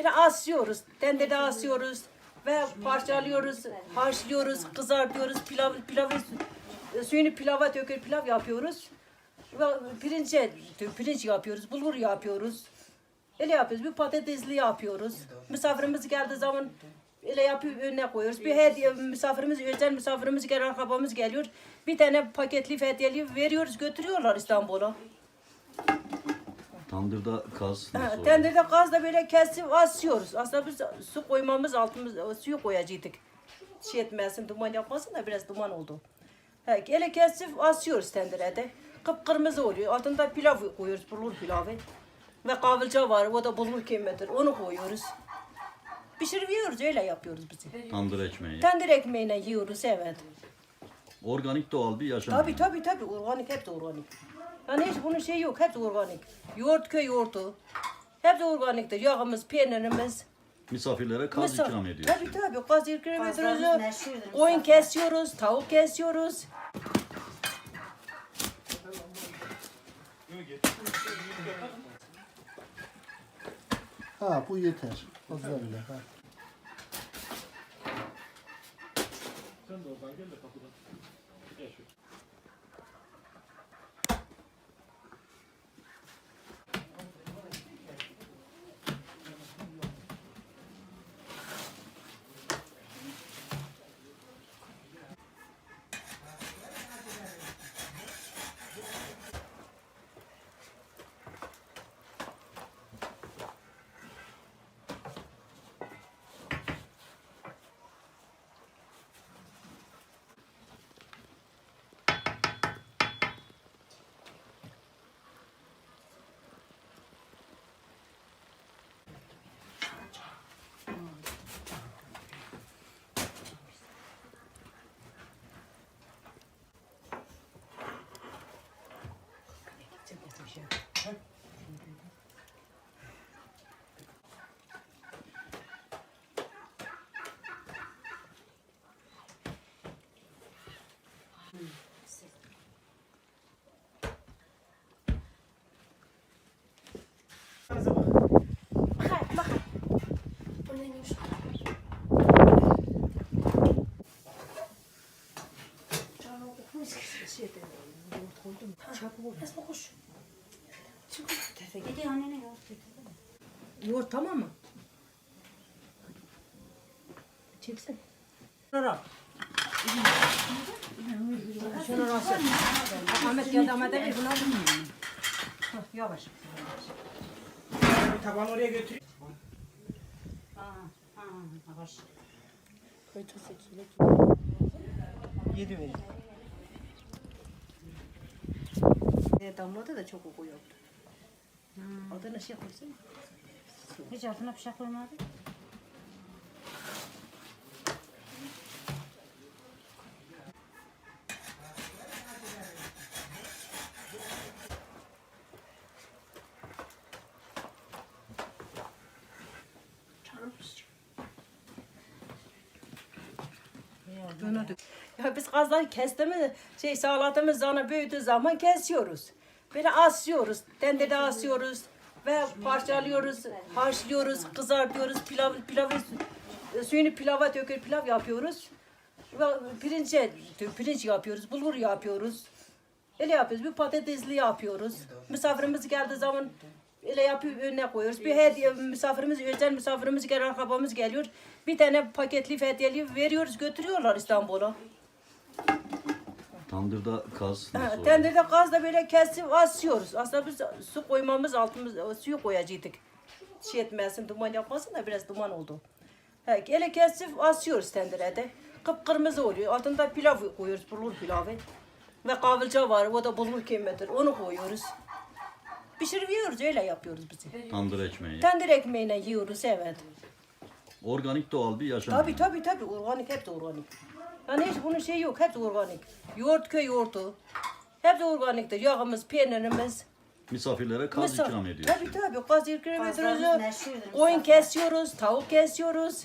Böyle asıyoruz. Tenderde asıyoruz. Ve parçalıyoruz, haşlıyoruz, kızartıyoruz. Pilav, pilavı, suyunu pilava döküp pilav yapıyoruz. Ve pirince, pirinç yapıyoruz, bulgur yapıyoruz. Öyle yapıyoruz. Bir patatesli yapıyoruz. Misafirimiz geldiği zaman öyle yapıp önüne koyuyoruz. Bir hediye misafirimiz, özel misafirimiz gelen akrabamız geliyor. Bir tane paketli hediyeli veriyoruz, götürüyorlar İstanbul'a. Tandırda kaz Ha, nasıl oluyor? Tenderde gazla böyle kesip asıyoruz. Aslında biz su koymamız altımız suyu koyacaktık. Şey etmesin, duman yapmasın da biraz duman oldu. Ha, öyle kesip asıyoruz tendere de. Kıpkırmızı oluyor. Altında pilav koyuyoruz, bulgur pilavı. Ve kavılca var, o da bulgur kemiğidir. Onu koyuyoruz. Pişiriyoruz, öyle yapıyoruz biz. Tandır ekmeği. Tendir ekmeğine yiyoruz, evet. Organik doğal bir yaşam. Tabii tabii tabii, organik, hepsi organik. Yani hiç bunun şeyi yok, hepsi organik. Yoğurt, köy yoğurtu. Hepsi organiktir. Yağımız, peynirimiz. Misafirlere kaz Misal- ikram ediyorsun. Tabii tabii. Kaz ikram ediyoruz. Koyun misafir. kesiyoruz, tavuk kesiyoruz. Ha bu yeter. Fazla bile. Ha. Dedi annene yoğurt getir. Yoğurt tamam mı? Çeksin. Şuna Şuna nasıl? Ahmet geldi Ahmet'e bir bunu alın. Hah, Yavaş. Taban oraya götür. Ha, ha, yavaş. Yedi verin. Damladı da çok koku yoktu. Adına şey koysun. Hiç altına bıçak koymadı. Buna dök. Ya biz kazları kestiğimiz şey salatımız zana büyüdüğü zaman kesiyoruz. Böyle asıyoruz. Tenderde asıyoruz ve parçalıyoruz, haşlıyoruz, kızartıyoruz. Pilav, pilavı suyunu pilava döküp pilav yapıyoruz. Ve pirince, pirinç yapıyoruz, bulgur yapıyoruz. Öyle yapıyoruz. Bir patatesli yapıyoruz. Misafirimiz geldiği zaman öyle yapıp önüne koyuyoruz. Bir hediye misafirimiz, özel misafirimiz gelen akrabamız geliyor. Bir tane paketli hediyeli veriyoruz, götürüyorlar İstanbul'a. Tandırda kaz nasıl oluyor? Tenderde gazla böyle kesip asıyoruz. Aslında biz su koymamız altımız suyu koyacaktık. Şey etmesin, duman yapmasın da biraz duman oldu. Ha, öyle kesip asıyoruz tendere de. Kıpkırmızı oluyor. Altında pilav koyuyoruz, bulgur pilavı. Ve kavılca var, o da bulgur kemiğidir. Onu koyuyoruz. Pişiriyoruz, öyle yapıyoruz biz. Tandır ekmeği. Tendir ekmeğine yiyoruz, evet. Organik doğal bir yaşam. Tabii tabii tabii, organik, hepsi organik. Yani hiç bunun şeyi yok, hepsi organik. Yoğurt, köy yoğurtu. Hepsi organiktir. Yağımız, peynirimiz. Misafirlere kaz Misal- ikram ediyorsun. Tabii tabii. Kaz ikram Kazlarımız ediyoruz. meşhurdur, Koyun misafir. kesiyoruz, tavuk kesiyoruz.